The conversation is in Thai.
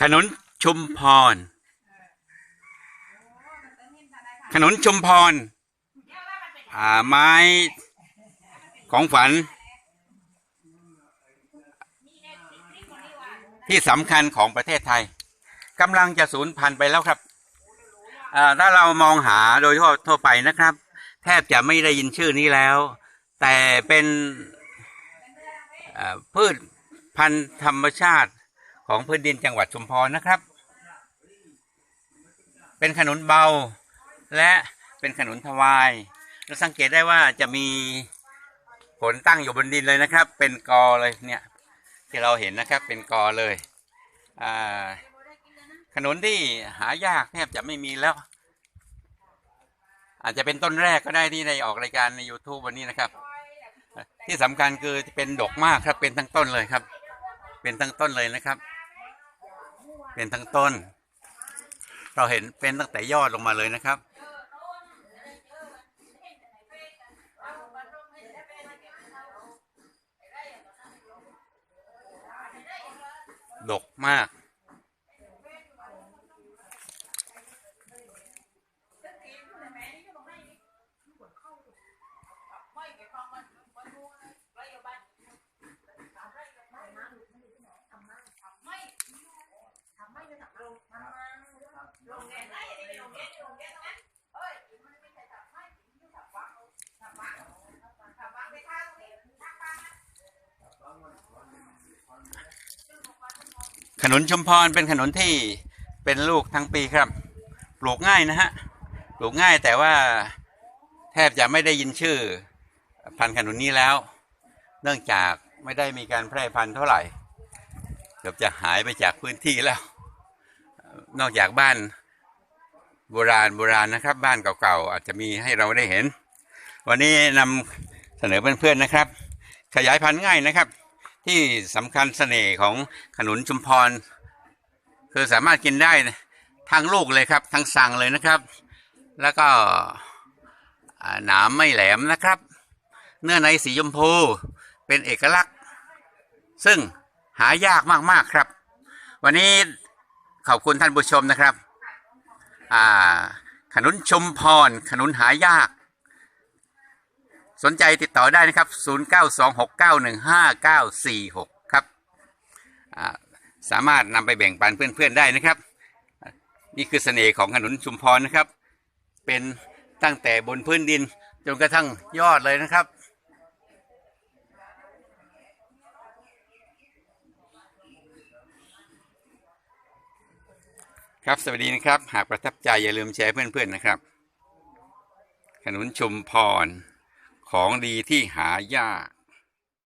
ขนุนชุมพร ขนุนชุมพรอ่าไม้ของฝัน ที่สำคัญของประเทศไทยกำลังจะสูญพันธุ์ไปแล้วครับถ้าเรามองหาโดยทั่วทั่วไปนะครับ แทบจะไม่ได้ยินชื่อนี้แล้ว แต่เป็นพืชพันธุ์ธรรมชาติ ของพื้นดินจังหวัดชุมพรนะครับ เป็นขนุนเบา และเป็นขนุนทวาย เราสังเกตได้ว่าจะมีผลตั้งอยู่บนดินเลยนะครับ เป็นกอเลยเนี่ยที่เราเห็นนะครับเป็นกอเลยขนุนที่หายากแทบจะไม่มีแล้ว อาจจะเป็นต้นแรกก็ได้ที่ได้ออกรายการใน YouTube วันนี้นะครับ ที่สำคัญคือเป็นดกมากครับเป็นทั้งต้นเลยครับ เป็นทั้งต้นเลยนะครับ เป็นทั้งต้น เราเห็นเป็นตั้งแต่ยอดลงมาเลยนะครับ ดกมาก ขนุนชุมพรเป็นขนุนที่เป็นลูกทั้งปีครับ ปลูกง่ายนะฮะ ปลูกง่ายแต่ว่าแทบจะไม่ได้ยินชื่อ พันธุ์ขนุนนี้แล้ว เนื่องจากไม่ได้มีการแพร่พันธุ์เท่าไหร่ เกือบจะหายไปจากพื้นที่แล้ว นอกจากบ้านโบราณโบราณนะครับ บ้านเก่าๆอาจจะมีให้เราได้เห็น วันนี้นำเสนอเพื่อนๆนะครับ ขยายพันธุ์ง่ายนะครับ ที่สำคัญเสน่ห์ของขนุนชุมพร คือสามารถกินได้ทั้งลูกเลยครับ ทั้งสั่งเลยนะครับ แล้วก็หนามไม่แหลมนะครับ เนื้อในสีชมพูเป็นเอกลักษณ์ ซึ่งหายากมากๆครับ วันนี้ขอบคุณท่านผู้ชมนะครับ ขนุนชุมพร ขนุนหายาก สนใจติดต่อได้นะครับ 0926915946 ครับอ่าสามารถนำไปแบ่งปันเพื่อนๆได้นะครับ นี่คือเสน่ห์ของขนุนชุมพรนะครับ เป็นตั้งแต่บนพื้นดินจนกระทั่งยอดเลยนะครับ ครับสวัสดีนะครับ หากประทับใจอย่าลืมแชร์เพื่อนๆนะครับ ขนุนชุมพร ของดีที่หายาก